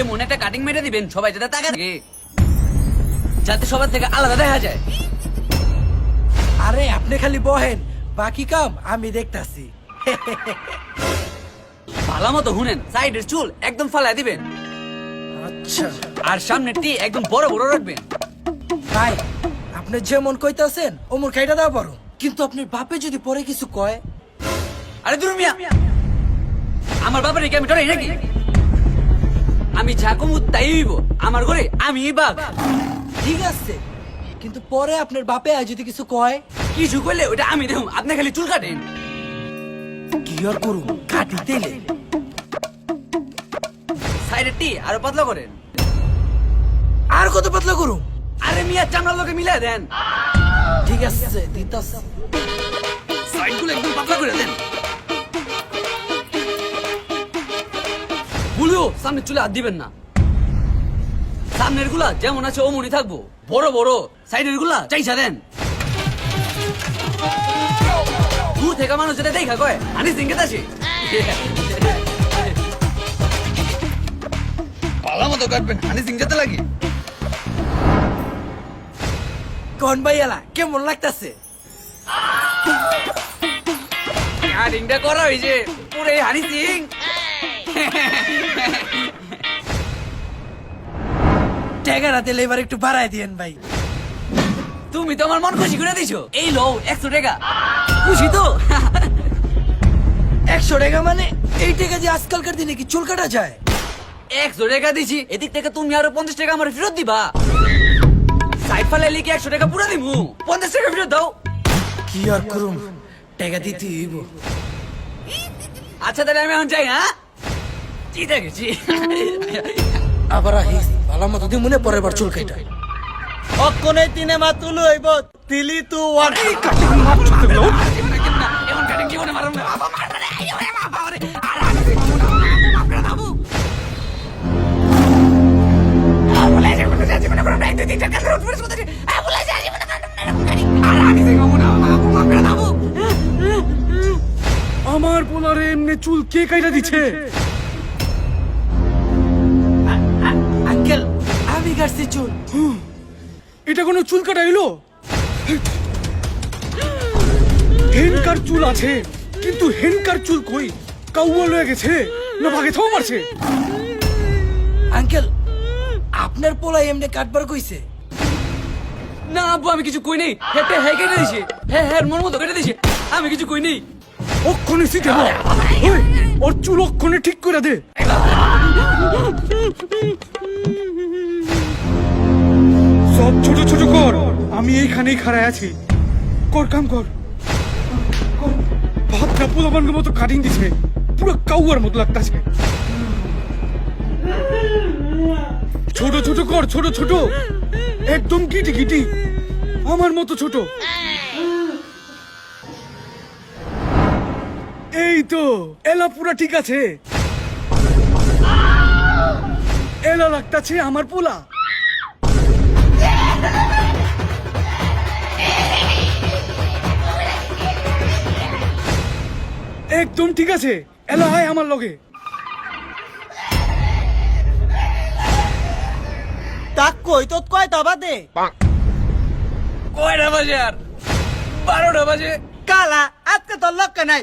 এমন একটা কাটিং মেরে দিবেন সবাই যাতে তাকা থাকে যাতে সবার থেকে আলাদা দেখা যায়। আরে আপনি খালি বহেন বাকি কাম আমি দেখতাছি। ভালো মতো শুনেন সাইডের চুল একদম ফালাই দিবেন। আচ্ছা। আর সামনের টি একদম বড় বড় রাখবেন। ভাই আপনি যেমন কইতাছেন ওমর খাইটা দাও পারো কিন্তু আপনার বাপে যদি পরে কিছু কয়? আরে দূর মিয়া আমার বাবার রেখে আমি ডরাই নাকি? আমি যা কমু তাই হইব। আমার ঘরে আমি বাঘ ঠিক আছে। কিন্তু পরে আপনার বাপে আজ যদি কিছু কয়? কিছু করলে ওটা আমি দেখুন আপনি খালি চুল কাটেন। কি আর করুন কাটি দিলে সাইডের টি আরও পাতলা করেন। আর কত পাতলা করুন আরে মিয়া চামড়ার লোকে মিলাই দেন। ঠিক আছে দিতাছি। সাইডগুলো একদম পাতলা করে দেন। সামনে চুলে হাত দিবেন না। সামনেরগুলা যেমন আছে অমনি থাকব। বড় বড় সাইডেরগুলা চাইছা দেন। দূর থেকে মানুষ দেখা কয় আনি সিংকে আসে পালা মতো কাটবেন আনি সিং যেতে লাগে। কোন ভাই এলা, কেমন লাগতাছে? কাটিংটা করা হয়েছে পুরে হানি সিং। টাকাটা দিলে এবার একটু বাড়াই দিয়েন ভাই। তুমি তো আমার মন খুশি করে দিছো। এই লো একশো টাকা। খুশি তো? একশো টাকা মানে এই টাকা যে আজকালকার দিনে কি চুল কাটা যায়? একশো টাকা দিছি এদিক থেকে তুমি আরও পঞ্চাশ টাকা আমার ফেরত দিবা। সাইড ফালে লিখে একশো টাকা পুরো দিমু। পঞ্চাশ টাকা ফেরত দাও। কি আর করুন টাকা দিতে হইব। আচ্ছা তাহলে আমি এখন যাই হ্যাঁ? চিন্তা গেছি আবার আহিস ভালো মতো দিয়ে মনে পরের বার চুল কাটা অক্ষণে তিনে মা তুলু হইব তিলি তু ওয়ান। এমন কাটিং জীবনে মারুম না। আমার পোলারে এমনি চুল কে কাইটা দিছে? কাটছি চুল। এটা কোনো চুল কাটা এলো? হেনকার চুল আছে কিন্তু হেনকার চুল কই? কাউয়া লয়ে গেছে না ভাগে থাও মারছে? আঙ্কেল আপনার পোলা এমনি কাটবার কইছে? না আব্বু আমি কিছু কই নেই। হেটে হ্যাঁ কেটে দিছি। হ্যাঁ হ্যাঁ মন মতো কেটে দিছি। আমি কিছু কই নেই। অক্ষণে সিটে বল। ওর চুল অক্ষণে ঠিক করে দে। সব ছোট ছোট কর। আমি এইখানেই খাড়ায় আছি। কর, কাম কর। ভাতটা পোলাবানকে মতো কাটিং দিছে। পুরো কাউয়ার মতো লাগতাছে। ছোট ছোট কর, ছোট ছোট। একদম কিটি কিটি আমার মতো ছোট। এই তো এলা পুরা ঠিক আছে। এলা লাগতাছে আমার পোলা। একদম ঠিক আছে। এলো হয় আমার লগে। তাক কই তোত কয় তা বাদে? কয়টা বাজে আর? বারোটা বাজে। কালা আজকে তোর লক্ষ্য নাই।